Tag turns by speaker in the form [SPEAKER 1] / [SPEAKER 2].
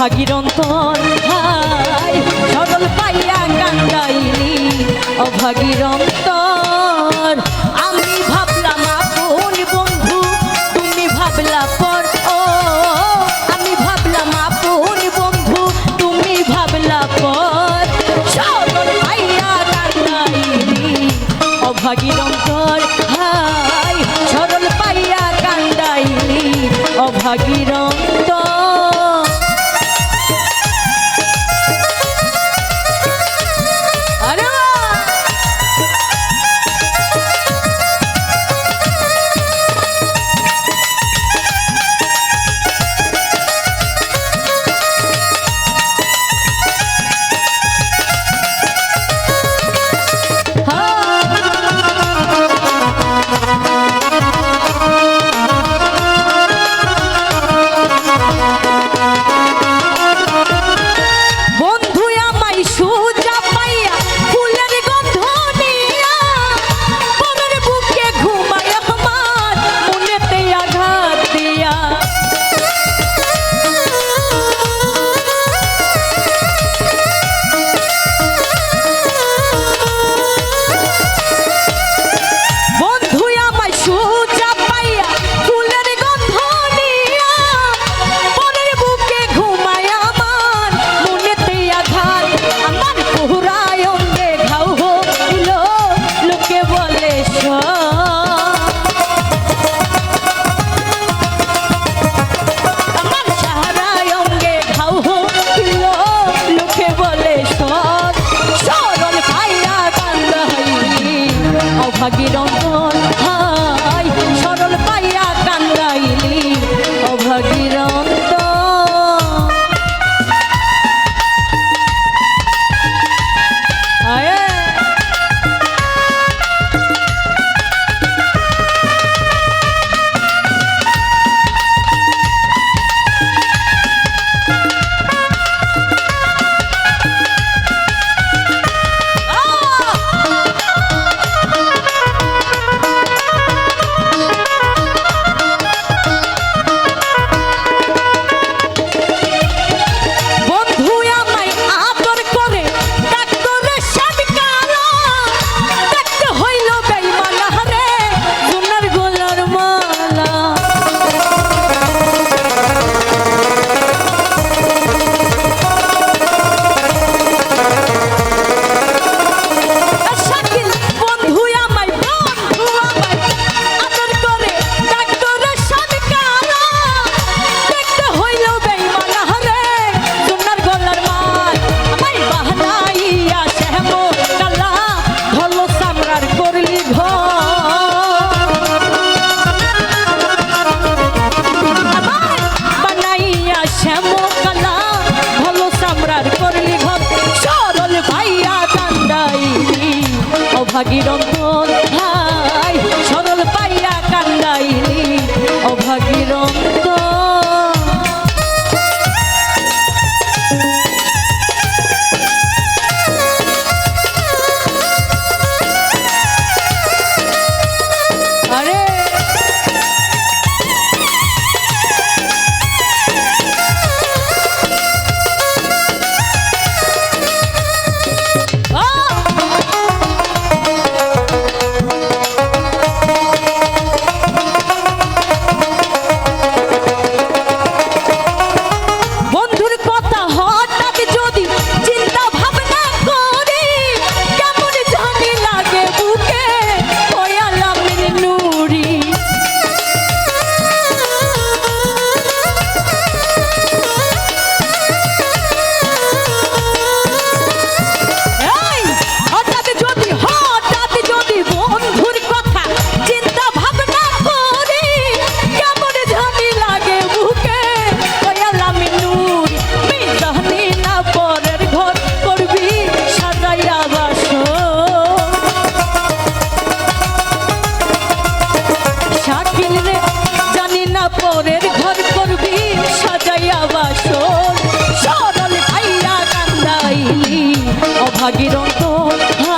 [SPEAKER 1] সোহাগীর অন্তর হাই সরল পাইয়া কান্দাইলি অভাগীর অন্তর আমি ভাবলাম আপন বন্ধু, তুমি ভাবলা পর ও। আমি ভাবলাম আপন বন্ধু, তুমি ভাবলা পর। সরল পাইয়া কান্দাইলি অভাগীর অন্তর হাই সরল পাইয়া কান্দাইলি অভাগীর রাগির অন্তর অভাগীরন্ত হাই